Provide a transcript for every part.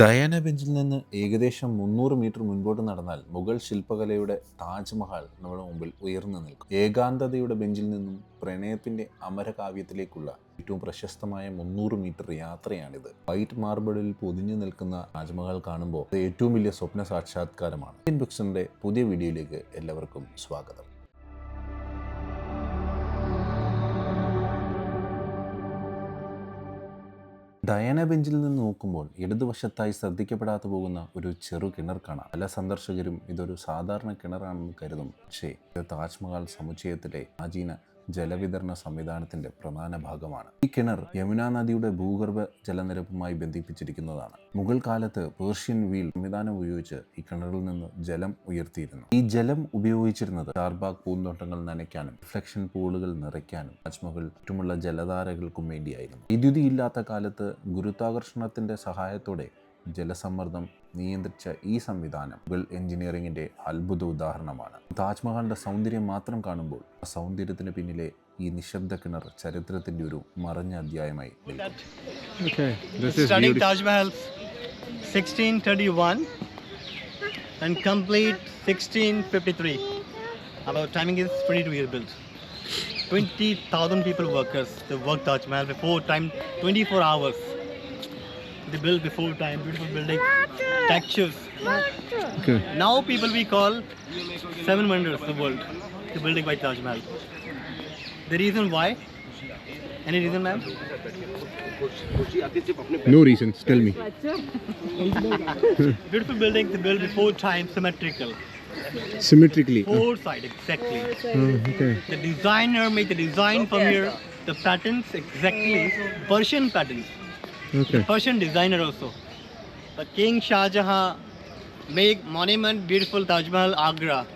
Diana ബെഞ്ചിൽ നിന്ന് ഏകദേശം മുന്നൂറ് മീറ്റർ മുൻപോട്ട് നടന്നാൽ മുഗൾ ശില്പകലയുടെ താജ്മഹൽ നമ്മുടെ മുമ്പിൽ ഉയർന്നു നിൽക്കും. ഏകാന്തതയുടെ ബെഞ്ചിൽ നിന്നും പ്രണയത്തിന്റെ അമരകാവ്യത്തിലേക്കുള്ള ഏറ്റവും പ്രശസ്തമായ മുന്നൂറ് മീറ്റർ യാത്രയാണിത്. വൈറ്റ് മാർബിളിൽ പൊതിഞ്ഞു നിൽക്കുന്ന താജ്മഹൽ കാണുമ്പോൾ ഏറ്റവും വലിയ സ്വപ്ന സാക്ഷാത്കാരമാണ്. ഇന്ത്യൻ ബുക്സിന്റെ പുതിയ വീഡിയോയിലേക്ക് എല്ലാവർക്കും സ്വാഗതം. ഡയന ബെഞ്ചിൽ നിന്ന് നോക്കുമ്പോൾ ഇടതുവശത്തായി ശ്രദ്ധിക്കപ്പെടാതെ പോകുന്ന ഒരു ചെറു കിണർ കാണാം. പല സന്ദർശകരും ഇതൊരു സാധാരണ കിണറാണെന്ന് കരുതും പക്ഷേ താജ്മഹൽ സമുച്ചയത്തിലെ പ്രാചീന ജലവിതരണ സംവിധാനത്തിന്റെ പ്രധാന ഭാഗമാണ്. ഈ കിണർ യമുന നദിയുടെ ഭൂഗർഭ ജലനിരപ്പുമായി ബന്ധിപ്പിച്ചിരിക്കുന്നതാണ്. മുഗൾ കാലത്ത് പേർഷ്യൻ വീൽ സംവിധാനം ഉപയോഗിച്ച് ഈ കിണറിൽ നിന്ന് ജലം ഉയർത്തിയിരുന്നു. ഈ ജലം ഉപയോഗിച്ചിരുന്നത് ചാർബാഗ് പൂന്തോട്ടങ്ങൾ നനയ്ക്കാനും റിഫ്ലക്ഷൻ പൂളുകൾ നിറയ്ക്കാനും താജ്മഹൽ ചുറ്റുമുള്ള ജലധാരകൾക്കും വേണ്ടിയായിരുന്നു. വൈദ്യുതി ഇല്ലാത്ത കാലത്ത് ഗുരുത്വാകർഷണത്തിന്റെ സഹായത്തോടെ ജലസമ്മർദ്ദം നിയന്ത്രിച്ച ഈ സംവിധാനം ഗൾ എഞ്ചിനീയറിംഗിന്റെ അത്ഭുത ഉദാഹരണമാണ്. താജ്മഹലിന്റെ സൗന്ദര്യം മാത്രം കാണുമ്പോൾ ആ സൗന്ദര്യത്തിന് പിന്നിലെ ഈ നിശബ്ദ കിണർ ചരിത്രത്തിന്റെ ഒരു മറഞ്ഞ അധ്യായമായി twenty thousand people workers the work Taj Mahal four time twenty four hours They built before time beautiful building textures. Okay. Now people we call seven wonders of the world. The building by Taj Mahal. The reason why? Any reason, ma'am? No reasons. Tell me. Beautiful building they built before time symmetrical. Symmetrically. Uh, Four side exactly. oh, okay. The designer made the design from here. The patterns exactly Persian patterns. Okay. Persian designer also. But King Shah Jahan make monument beautiful Taj Mahal Agra.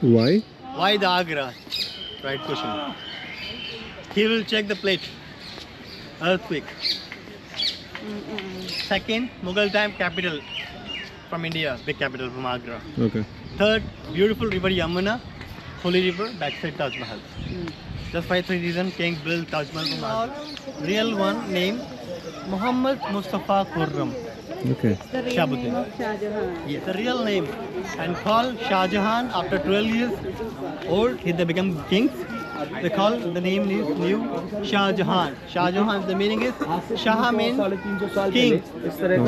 Why? Why the Agra? Right question. He will check the plate. Earthquake. Second, Mughal time capital from India, big capital from Agra. Okay. Third, beautiful river Yamuna, holy river, backside Taj Mahal. Mm. Just by three reasons, King built Taj Mahal from Agra. Real one name, Muhammad Mustafa Khurram, Okay. Shahabuddin. Yes, the real name. And called Shah Jahan after 12 years old, he they become kings. They call the name is new Shah Jahan. Shah Jahan, the meaning is Shah means king.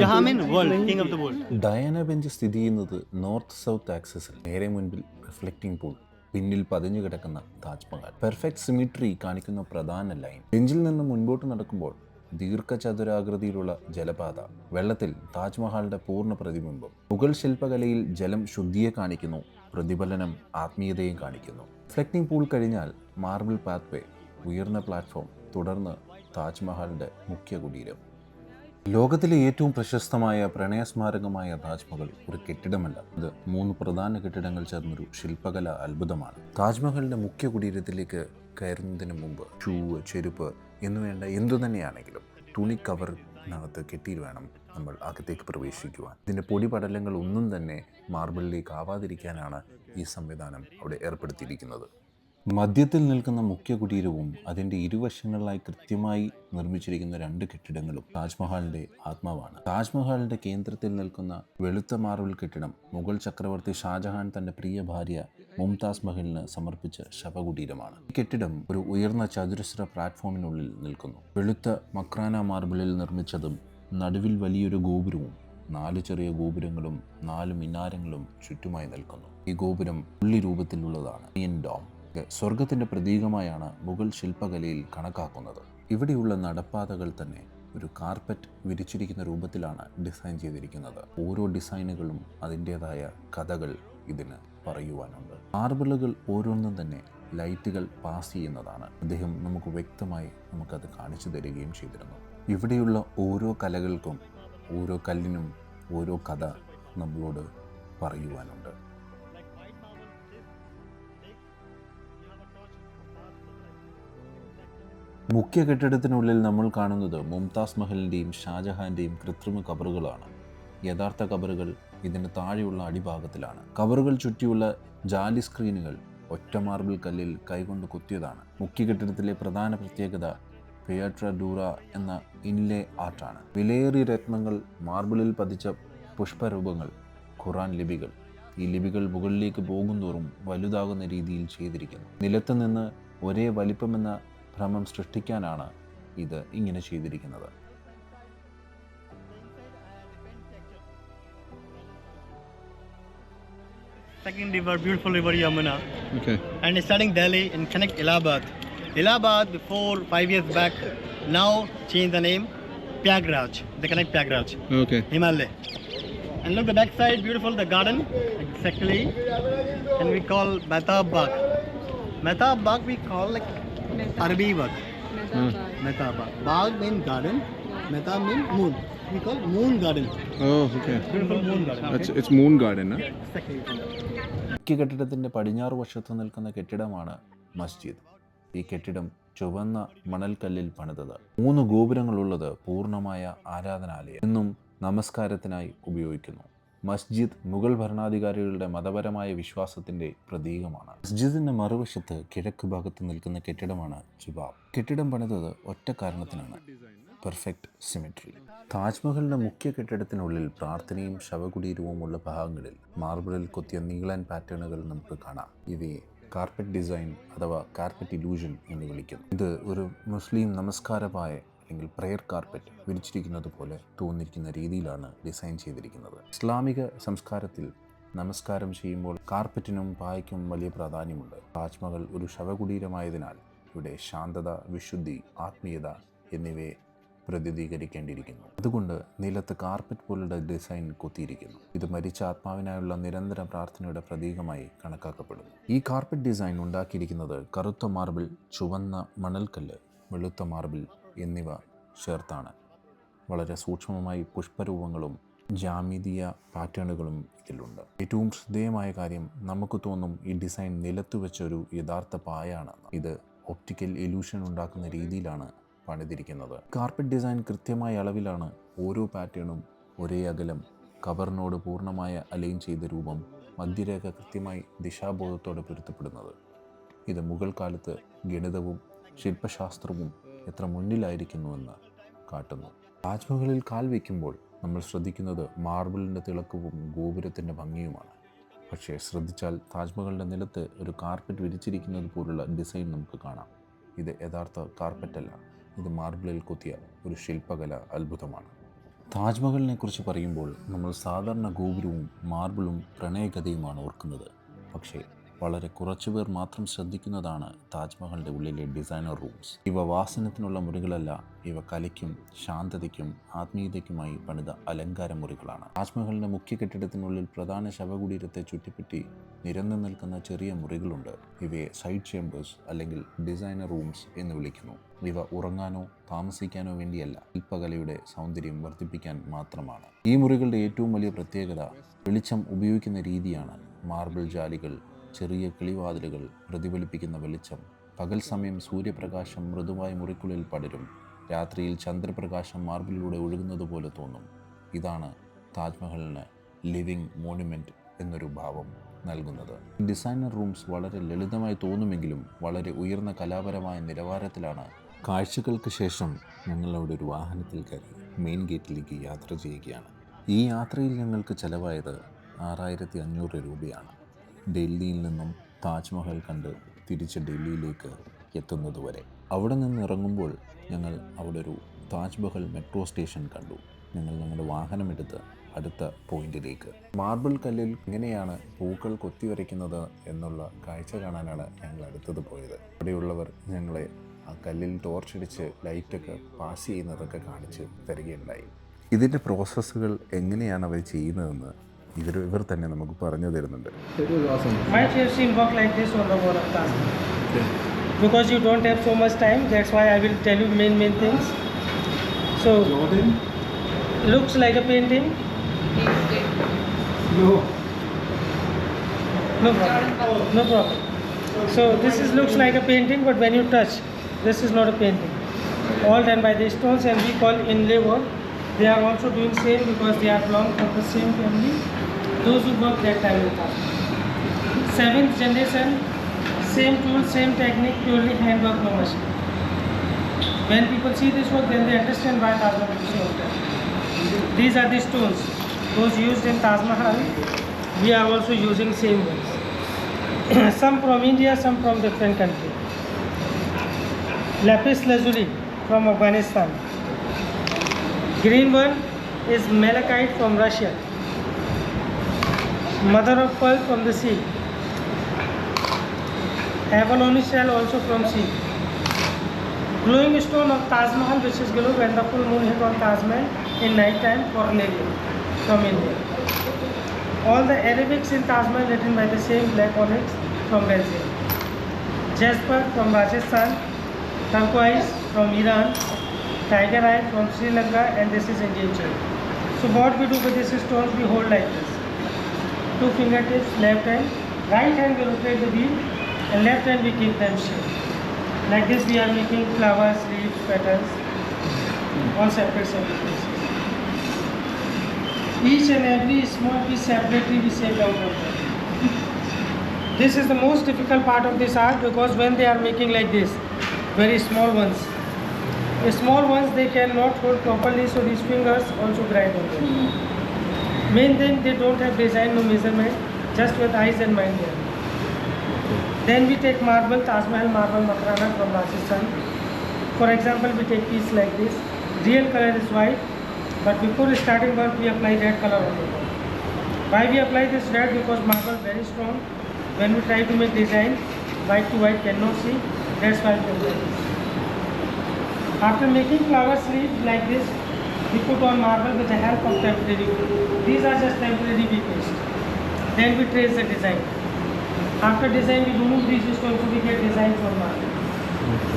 Jahan means world, king of the world. Diana bench സ്ഥിതി ചെയ്യുന്നത് north south ആക്സിസിൽ നേരെ മുൻപിൽ reflecting pool പിന്നിൽ പതിഞ്ഞു കിടക്കുന്ന Taj Mahal perfect symmetry കാണിക്കുന്ന പ്രധാന ലൈൻ ബെഞ്ചിൽ നിന്ന് മുൻപോട്ട് നടക്കുമ്പോൾ ദീർഘചതുരാകൃതിയിലുള്ള ജലപാത വെള്ളത്തിൽ താജ്മഹലിന്റെ പൂർണ പ്രതിബിംബം മുഗൾ ശില്പകലയിൽ ജലം ശുദ്ധിയെ കാണിക്കുന്നു പ്രതിഫലനം ആത്മീയതയും കാണിക്കുന്നു. റിഫ്ലക്റ്റിംഗ് പൂൾ കഴിഞ്ഞാൽ മാർബിൾ പാത്വേ ഉയർന്ന പ്ലാറ്റ്ഫോം തുടർന്ന് താജ്മഹലിന്റെ മുഖ്യ കുടീരം. ലോകത്തിലെ ഏറ്റവും പ്രശസ്തമായ പ്രണയസ്മാരകമായ താജ്മഹൽ ഒരു കെട്ടിടമല്ല. ഇത് മൂന്ന് പ്രധാന കെട്ടിടങ്ങൾ ചേർന്നൊരു ശില്പകല അത്ഭുതമാണ്. താജ്മഹലിന്റെ മുഖ്യ കുടീരത്തിലേക്ക് കയറുന്നതിന് മുമ്പ് ഷൂവ് ചെരുപ്പ് എന്നു വേണ്ട എന്തു തന്നെയാണെങ്കിലും തുണി കവറിനകത്ത് കെട്ടിയിട്ട് വേണം നമ്മൾ അകത്തേക്ക് പ്രവേശിക്കുവാൻ. ഇതിന്റെ പൊടിപടലങ്ങൾ ഒന്നും തന്നെ മാർബിളിലേക്ക് ആവാതിരിക്കാനാണ് ഈ സംവിധാനം അവിടെ ഏർപ്പെടുത്തിയിരിക്കുന്നത്. മധ്യത്തിൽ നിൽക്കുന്ന മുഖ്യ കുടീരവും അതിന്റെ ഇരുവശങ്ങളിലായി കൃത്യമായി നിർമ്മിച്ചിരിക്കുന്ന രണ്ട് കെട്ടിടങ്ങളും താജ്മഹലിന്റെ ആത്മാവാണ്. താജ്മഹലിന്റെ കേന്ദ്രത്തിൽ നിൽക്കുന്ന വെളുത്ത മാർബിൾ കെട്ടിടം മുഗൾ ചക്രവർത്തി ഷാജഹാൻ തന്റെ പ്രിയ ഭാര്യ മുംതാസ് മഹലിന് സമർപ്പിച്ച ശവകുടീരമാണ്. കെട്ടിടം ഒരു ഉയർന്ന ചതുരശ്ര പ്ലാറ്റ്ഫോമിനുള്ളിൽ നിൽക്കുന്നു. വെളുത്ത മക്രാന മാർബിളിൽ നിർമ്മിച്ചതും നടുവിൽ വലിയൊരു ഗോപുരവും നാല് ചെറിയ ഗോപുരങ്ങളും നാല് മിനാരങ്ങളും ചുറ്റുമായി നിൽക്കുന്നു. ഈ ഗോപുരം പുള്ളി രൂപത്തിലുള്ളതാണ് ഡോം സ്വർഗത്തിന്റെ പ്രതീകമായാണ് മുഗൾ ശില്പകലയിൽ കണക്കാക്കുന്നത്. ഇവിടെയുള്ള നടപ്പാതകൾ തന്നെ ഒരു കാർപ്പറ്റ് വിരിച്ചിരിക്കുന്ന രൂപത്തിലാണ് ഡിസൈൻ ചെയ്തിരിക്കുന്നത്. ഓരോ ഡിസൈനുകളും അതിന്റേതായ കഥകൾ ഇതിന് പറയുവാനുണ്ട്. മാർബിളുകൾ ഓരോന്നും തന്നെ ലൈറ്റുകൾ പാസ് ചെയ്യുന്നതാണ്. അദ്ദേഹം നമുക്ക് വ്യക്തമായി നമുക്കത് കാണിച്ചു തരികയും ചെയ്തിരുന്നു. ഇവിടെയുള്ള ഓരോ കലകൾക്കും ഓരോ കല്ലിനും ഓരോ കഥ നമ്മളോട് പറയുവാനുണ്ട്. മുഖ്യ കെട്ടിടത്തിനുള്ളിൽ നമ്മൾ കാണുന്നത് മുംതാസ് മഹലിന്റെയും ഷാജഹാന്റെയും കൃത്രിമ കബറുകളാണ്. യഥാർത്ഥ കബറുകൾ ഇതിന് താഴെയുള്ള അടിഭാഗത്തിലാണ്. കവറുകൾ ചുറ്റിയുള്ള ജാലി സ്ക്രീനുകൾ ഒറ്റ മാർബിൾ കല്ലിൽ കൈകൊണ്ട് കുത്തിയതാണ്. മുഖ്യ കെട്ടിടത്തിലെ പ്രധാന പ്രത്യേകത പിയട്രഡൂറ എന്ന ഇൻലേ ആർട്ടാണ്. വിലയേറിയ രത്നങ്ങൾ മാർബിളിൽ പതിച്ച പുഷ്പരൂപങ്ങൾ ഖുറാൻ ലിപികൾ. ഈ ലിപികൾ മുകളിലേക്ക് പോകുന്തോറും വലുതാകുന്ന രീതിയിൽ ചെയ്തിരിക്കുന്നു. നിലത്ത് നിന്ന് ഒരേ വലിപ്പമെന്ന ഭ്രമം സൃഷ്ടിക്കാനാണ് ഇത് ഇങ്ങനെ ചെയ്തിരിക്കുന്നത്. Second river, beautiful river Yamuna. Okay. And starting Delhi and connect Allahabad. Allahabad before five years back, now changed the name Pyagraj. They connect Pyagraj, Okay. Himalaya. And look the back side, beautiful, the garden, exactly. And we call Mehtab Bagh. Mehtab Bagh we call like Arabi Bagh. Mehtab Bagh. Bagh means garden, Mehtab means moon. We call moon garden. Oh, okay. Beautiful moon garden. It's it's moon garden, huh? Exactly. മുഖ്യ കെട്ടിടത്തിന്റെ പടിഞ്ഞാറ് വശത്ത് നിൽക്കുന്ന കെട്ടിടമാണ് മസ്ജിദ്. ഈ കെട്ടിടം ചുവന്ന മണൽക്കല്ലിൽ പണിതത്. മൂന്ന് ഗോപുരങ്ങളുള്ളത് പൂർണമായ ആരാധനാലയം എന്നും നമസ്കാരത്തിനായി ഉപയോഗിക്കുന്നു. മസ്ജിദ് മുഗൾ ഭരണാധികാരികളുടെ മതപരമായ വിശ്വാസത്തിന്റെ പ്രതീകമാണ്. മസ്ജിദിന്റെ മറുവശത്ത് കിഴക്ക് ഭാഗത്ത് നിൽക്കുന്ന കെട്ടിടമാണ് ജുബാബ്. കെട്ടിടം പണിതത് ഒറ്റ കാരണത്തിനാണ്. Perfect symmetry. താജ്മഹലിന്റെ മുഖ്യ കെട്ടിടത്തിനുള്ളിൽ പ്രാർത്ഥനയും ശവകുടീരവും ഉള്ള ഭാഗങ്ങളിൽ മാർബിളിൽ കൊത്തിയ നീളൻ പാറ്റേണുകൾ നമുക്ക് കാണാം. ഇവയെ കാർപ്പറ്റ് ഡിസൈൻ അഥവാ കാർപ്പറ്റ് ഇലൂഷൻ എന്ന് വിളിക്കുന്നു. ഇത് ഒരു മുസ്ലിം നമസ്കാരമായ അല്ലെങ്കിൽ പ്രെയർ കാർപ്പറ്റ് വിരിച്ചിരിക്കുന്നത് പോലെ തോന്നിയിരിക്കുന്ന രീതിയിലാണ് ഡിസൈൻ ചെയ്തിരിക്കുന്നത്. ഇസ്ലാമിക സംസ്കാരത്തിൽ നമസ്കാരം ചെയ്യുമ്പോൾ കാർപ്പറ്റിനും പായയ്ക്കും വലിയ പ്രാധാന്യമുണ്ട്. താജ്മഹൽ ഒരു ശവകുടീരമായതിനാൽ ഇവിടെ ശാന്തത വിശുദ്ധി ആത്മീയത എന്നിവയെ പ്രതിനിധീകരിക്കേണ്ടിയിരിക്കുന്നു. അതുകൊണ്ട് നിലത്ത് കാർപ്പറ്റ് പോലുള്ള ഡിസൈൻ കൊത്തിയിരിക്കുന്നു. ഇത് മരിച്ച ആത്മാവിനായുള്ള നിരന്തര പ്രാർത്ഥനയുടെ പ്രതീകമായി കണക്കാക്കപ്പെടുന്നു. ഈ കാർപ്പറ്റ് ഡിസൈൻ ഉണ്ടാക്കിയിരിക്കുന്നത് കറുത്ത മാർബിൾ ചുവന്ന മണൽക്കല്ല് വെളുത്ത മാർബിൾ എന്നിവ ചേർത്താണ്. വളരെ സൂക്ഷ്മമായി പുഷ്പരൂപങ്ങളും ജാമിതീയ പാറ്റേണുകളും ഇതിലുണ്ട്. ഏറ്റവും ശ്രദ്ധേയമായ കാര്യം നമുക്ക് തോന്നും ഈ ഡിസൈൻ നിലത്ത് വെച്ചൊരു യഥാർത്ഥ പായാണ് ഇത് ഒപ്റ്റിക്കൽ എലൂഷൻ ഉണ്ടാക്കുന്ന രീതിയിലാണ് പണിതിരിക്കുന്നത്. കാർപ്പറ്റ് ഡിസൈൻ കൃത്യമായ അളവിലാണ് ഓരോ പാറ്റേണും ഒരേ അകലം കവറിനോട് പൂർണമായ അലൈൻ ചെയ്ത രൂപം മധ്യരേഖ കൃത്യമായി ദിശാബോധത്തോടെ പൊരുത്തപ്പെടുന്നത്. ഇത് മുഗൾ കാലത്ത് ഗണിതവും ശില്പശാസ്ത്രവും എത്ര മുന്നിലായിരിക്കുന്നുവെന്ന് കാട്ടുന്നു. താജ്മഹലിൽ കാൽ വയ്ക്കുമ്പോൾ നമ്മൾ ശ്രദ്ധിക്കുന്നത് മാർബിളിന്റെ തിളക്കവും ഗോപുരത്തിന്റെ ഭംഗിയുമാണ്. പക്ഷേ ശ്രദ്ധിച്ചാൽ താജ്മഹലിന്റെ നിലത്ത് ഒരു കാർപ്പറ്റ് വിരിച്ചിരിക്കുന്നത് പോലുള്ള ഡിസൈൻ നമുക്ക് കാണാം. ഇത് യഥാർത്ഥ കാർപ്പറ്റല്ല ഇത് മാർബിളിൽ കൊത്തിയ ഒരു ശില്പകല അത്ഭുതമാണ്. താജ്മഹലിനെ കുറിച്ച് പറയുമ്പോൾ നമ്മൾ സാധാരണ ഗോപുരവും മാർബിളും പ്രണയകഥയുമാണ് ഓർക്കുന്നത്. പക്ഷേ വളരെ കുറച്ചുപേർ മാത്രം ശ്രദ്ധിക്കുന്നതാണ് താജ്മഹലിന്റെ ഉള്ളിലെ ഡിസൈനർ റൂംസ് ഇവ വാസനത്തിനുള്ള മുറികളല്ല ഇവ കലയ്ക്കും ശാന്തതയ്ക്കും ആത്മീയതയ്ക്കുമായി പണിത അലങ്കാര മുറികളാണ്. താജ്മഹലിന്റെ മുഖ്യ കെട്ടിടത്തിനുള്ളിൽ പ്രധാന ശവകുടീരത്തെ ചുറ്റിപ്പറ്റി നിരന്നു നിൽക്കുന്ന ചെറിയ മുറികളുണ്ട്. ഇവയെ സൈഡ് ചേംബേഴ്സ് അല്ലെങ്കിൽ ഡിസൈനർ റൂംസ് എന്ന് വിളിക്കുന്നു. ഇവ ഉറങ്ങാനോ താമസിക്കാനോ വേണ്ടിയല്ല ശില്പകലയുടെ സൗന്ദര്യം വർദ്ധിപ്പിക്കാൻ മാത്രമാണ്. ഈ മുറികളുടെ ഏറ്റവും വലിയ പ്രത്യേകത വെളിച്ചം ഉപയോഗിക്കുന്ന രീതിയാണ്. മാർബിൾ ജാലികൾ ചെറിയ കിളിവാതിലുകൾ പ്രതിഫലിപ്പിക്കുന്ന വെളിച്ചം. പകൽ സമയം സൂര്യപ്രകാശം മൃദുവായ മുറിക്കുള്ളിൽ പടരും. രാത്രിയിൽ ചന്ദ്രപ്രകാശം മാർബിളിലൂടെ ഒഴുകുന്നത് പോലെ തോന്നും. ഇതാണ് താജ്മഹലിന് ലിവിങ് മോണുമെന്റ് എന്നൊരു ഭാവം നൽകുന്നത്. ഡിസൈനർ റൂംസ് വളരെ ലളിതമായി തോന്നുമെങ്കിലും വളരെ ഉയർന്ന കലാപരമായ നിലവാരത്തിലാണ് കാഴ്ചകൾക്ക് ശേഷം ഞങ്ങളവിടെ ഒരു വാഹനത്തിൽ കയറി മെയിൻ ഗേറ്റിലേക്ക് യാത്ര ചെയ്യുകയാണ്. ഈ യാത്രയിൽ ഞങ്ങൾക്ക് ചിലവായത് ആറായിരത്തി അഞ്ഞൂറ് രൂപയാണ്. ഡൽഹിയിൽ നിന്നും താജ്മഹൽ കണ്ട് തിരിച്ച് ഡൽഹിയിലേക്ക് എത്തുന്നതുവരെ അവിടെ നിന്ന് ഇറങ്ങുമ്പോൾ ഞങ്ങൾ അവിടെ ഒരു താജ്മഹൽ മെട്രോ സ്റ്റേഷൻ കണ്ടു. ഞങ്ങൾ ഞങ്ങളുടെ വാഹനമെടുത്ത് അടുത്ത പോയിന്റിലേക്ക്. മാർബിൾ കല്ലിൽ എങ്ങനെയാണ് പൂക്കൾ കൊത്തിവരയ്ക്കുന്നത് എന്നുള്ള കാഴ്ച കാണാനാണ് ഞങ്ങൾ അടുത്തത് പോയത്. അവിടെയുള്ളവർ ഞങ്ങളെ ആ കല്ലിൽ ടോർച്ചടിച്ച് ലൈറ്റൊക്കെ പാസ് ചെയ്യുന്നതൊക്കെ കാണിച്ച് തരികയുണ്ടായി. ഇതിന്റെ പ്രോസസ്സുകൾ എങ്ങനെയാണ് അവർ ചെയ്യുന്നതെന്ന് ഇവർ ഇവർ തന്നെ നമുക്ക് പറഞ്ഞു തരുന്നുണ്ട് Might have seen work like this on the wall of Taj. Because you don't have so much time, that's why I will tell you main main things. So looks like a painting. No. No problem. No problem. So this is looks like a painting, but when you touch, this is not a painting. All done by the stones, and we call inlay work. They are also doing same because they are belong from the same family. Those who work that time with us. Seventh generation, same tool, same technique, purely handwork, no machine. When people see this work, then they understand why Taj Mahal is so important. These are the stones, those used in Taj Mahal. We are also using same ones. some from India, some from different country. Lapis lazuli from Afghanistan. Green one is malachite from Russia. Mother of pearl from the sea. Abalone shell also from sea. Glowing stone of Taj Mahal which is glowed when the full moon hit on Taj Mahal in night time for cornelian from India. All the Arabics in Taj Mahal written by the same black onyx from Belgium. Jasper from Rajasthan, turquoise from Iran, tiger eye from Sri Lanka and this is Indian cherry. So what we do with these stones we hold like this. Two fingertips left hand, right hand we rotate the wheel and left hand we keep them straight. Like this we are making flowers, leaves, petals on separate separate pieces. Each and every small piece separately we on them. This is the most difficult part of this art because when they are making like this, very small ones, the small ones they cannot hold properly so these fingers also grind on them. Main thing they don't have design no measurement, just with eyes and mind. Then we take marble, Taj Mahal marble Makrana from Rajasthan. For example, we take piece like this. Real color is white, but before starting work we apply red color on wall. Why we apply this red? Because marble very strong. When we try to make design, white to white cannot see. That's why we apply this. After making flower sleeves like this, we put on marble with the help of temporary glue. These are just temporary we. Then we trace the design. After design, we remove these stones so we get design from marble.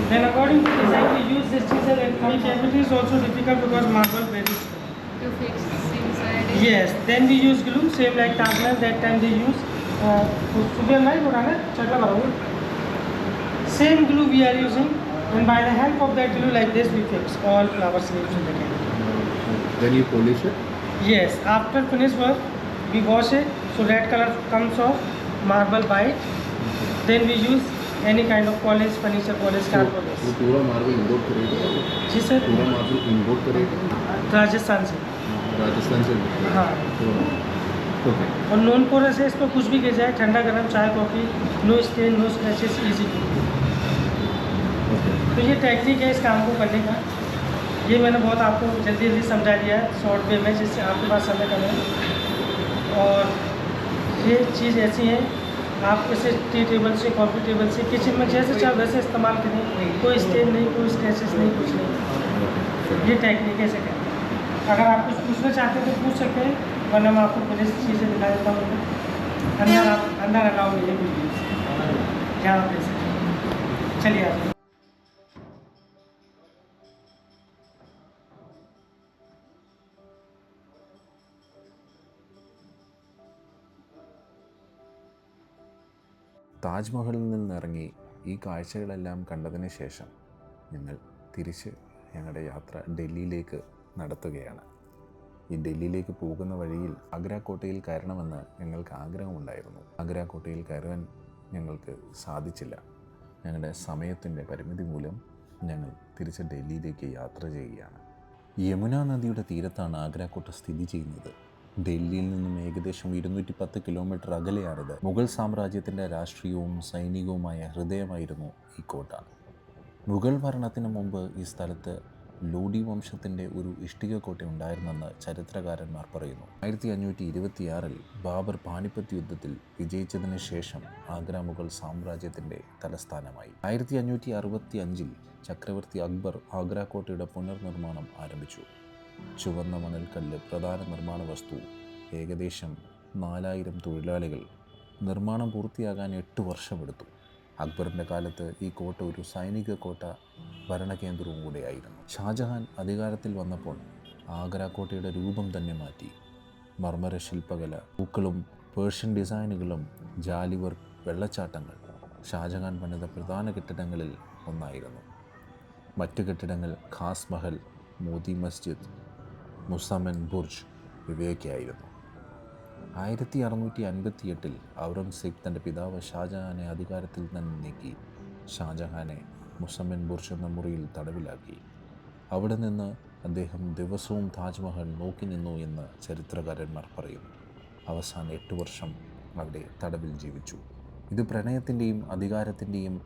Then according to design, we use this chisel and cut. Cavity is also difficult because marble very strong. to fix inside it. Yes, then we use glue, same like Mahal, that time they use. Uh, Subian right, Urana? Chakla barabar. Same glue we are using, and by the help of that glue like this, we fix all flower sleeves in the can. Then you polish it. Yes, after finish work, we wash it so red color comes off, marble white. Then we use any kind of polish, furniture polish, car वो polish. पूरा marble import करेगा जी sir पूरा marble import करेगा राजस्थान से राजस्थान से हाँ okay और नॉन पोरस है इस पर कुछ भी गिर जाए ठंडा गर्म चाय coffee no stain no scratches easy तो ये टेक्निक है इस काम को करने का ये मैंने बहुत आपको जल्दी जल्दी समझा दिया है शॉर्ट वे में, जिससे आपके पास समय कम है। और ये चीज़ ऐसी है, आप इसे टी टेबल से, कॉफ़ी टेबल से, किचन में जैसे चाहे वैसे इस्तेमाल करें, कोई स्टेन नहीं, कोई स्क्रैचेस नहीं, कुछ नहीं। ये टेक्निक कहते हैं अगर आप कुछ पूछना चाहते हैं तो पूछ सकते हैं, वरना मैं आपको फिनिश चीज़ें दिखा देता हूँ। अंदर आप, अंदर अलाउ नहीं है क्या आप चलिए आप। താജ്മഹലിൽ നിന്നിറങ്ങി ഈ കാഴ്ചകളെല്ലാം കണ്ടതിന് ശേഷം ഞങ്ങൾ തിരിച്ച് ഞങ്ങളുടെ യാത്ര ഡൽഹിയിലേക്ക് നടത്തുകയാണ്. ഈ ഡൽഹിയിലേക്ക് പോകുന്ന വഴിയിൽ ആഗ്ര കോട്ടയിൽ കയറണമെന്ന് ഞങ്ങൾക്ക് ആഗ്രഹമുണ്ടായിരുന്നു. ആഗ്ര കോട്ടയിൽ കയറാൻ ഞങ്ങൾക്ക് സാധിച്ചില്ല. ഞങ്ങളുടെ സമയത്തിന്റെ പരിമിതി മൂലം ഞങ്ങൾ തിരിച്ച് ഡൽഹിയിലേക്ക് യാത്ര ചെയ്യുകയാണ്. യമുന നദിയുടെ തീരത്താണ് ആഗ്രാക്കോട്ട സ്ഥിതി ചെയ്യുന്നത്. ഡൽഹിയിൽ നിന്നും ഏകദേശം ഇരുന്നൂറ്റി പത്ത് കിലോമീറ്റർ അകലെയാണിത്. മുഗൾ സാമ്രാജ്യത്തിന്റെ രാഷ്ട്രീയവും സൈനികവുമായ ഹൃദയമായിരുന്നു ഈ കോട്ട. മുഗൾ ഭരണത്തിന് മുമ്പ് ഈ സ്ഥലത്ത് ലോഡി വംശത്തിന്റെ ഒരു ഇഷ്ടിക കോട്ട ഉണ്ടായിരുന്നെന്ന് ചരിത്രകാരന്മാർ പറയുന്നു. ആയിരത്തി അഞ്ഞൂറ്റി ഇരുപത്തിയാറിൽ ബാബർ പാനിപ്പത്ത് യുദ്ധത്തിൽ വിജയിച്ചതിന് ശേഷം ആഗ്ര മുഗൾ സാമ്രാജ്യത്തിന്റെ തലസ്ഥാനമായി. ആയിരത്തി അഞ്ഞൂറ്റി അറുപത്തി അഞ്ചിൽ ചക്രവർത്തി അക്ബർ ആഗ്ര കോട്ടയുടെ പുനർനിർമ്മാണം ആരംഭിച്ചു. ചുവന്ന മണൽക്കല്ല് പ്രധാന നിർമ്മാണ വസ്തു ഏകദേശം നാലായിരം തൊഴിലാളികൾ. നിർമ്മാണം പൂർത്തിയാകാൻ എട്ട് വർഷമെടുത്തു. അക്ബറിന്റെ കാലത്ത് ഈ കോട്ട ഒരു സൈനിക കോട്ട ഭരണകേന്ദ്രവും കൂടെയായിരുന്നു. ഷാജഹാൻ അധികാരത്തിൽ വന്നപ്പോൾ ആഗ്ര കോട്ടയുടെ രൂപം തന്നെ മാറ്റി. മർമ്മര ശില്പകല പൂക്കളും പേർഷ്യൻ ഡിസൈനുകളും ജാലിവർക്ക് വെള്ളച്ചാട്ടങ്ങൾ ഷാജഹാൻ പണിത പ്രധാന കെട്ടിടങ്ങളിൽ ഒന്നായിരുന്നു. മറ്റ് കെട്ടിടങ്ങൾ ഖാസ് മഹൽ മോദി മസ്ജിദ് മുസമൻ ബുർജ് ഇവയൊക്കെയായിരുന്നു ആയിരത്തി അറുന്നൂറ്റി അൻപത്തി എട്ടിൽ ഔറംഗസീബ് തന്റെ പിതാവ് ഷാജഹാനെ അധികാരത്തിൽ നിന്ന് നീക്കി ഷാജഹാനെ മുസമ്മിൻ ബുർജ് എന്ന മുറിയിൽ തടവിലാക്കി. അവിടെ നിന്ന് അദ്ദേഹം ദിവസവും താജ്മഹൽ നോക്കി നിന്നു എന്ന് ചരിത്രകാരന്മാർ പറയുന്നു. അവസാന എട്ട് വർഷം അവിടെ തടവിൽ ജീവിച്ചു. ഇത് പ്രണയത്തിന്റെയും അധികാരത്തിന്റെയും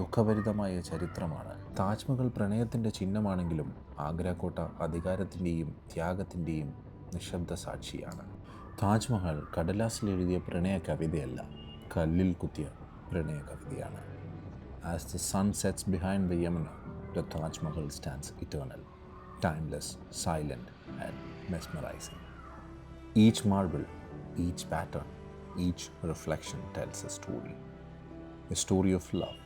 ദുഃഖഭരിതമായ ചരിത്രമാണ്. താജ്മഹൽ പ്രണയത്തിന്റെ ചിഹ്നമാണെങ്കിലും ആഗ്രാകോട്ട അധികാരത്തിന്റെയും ത്യാഗത്തിന്റെയും നിശബ്ദ സാക്ഷിയാണ്. താജ്മഹൽ കടലാസിൽ എഴുതിയ പ്രണയ കവിതയല്ല കല്ലിൽ കുത്തിയ പ്രണയ കവിതയാണ് as the sun sets behind the Yamuna the Taj Mahal stands eternal timeless silent and mesmerising each marble each pattern each reflection tells a story a story of love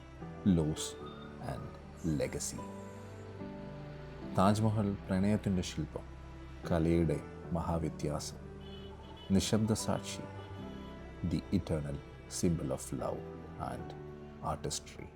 loss and legacy Taj Mahal പ്രണയത്തിന്റെ ശില്പം കലയുടെ മഹാവ്യത്യാസം നിശബ്ദ സാക്ഷി the eternal symbol of love and artistry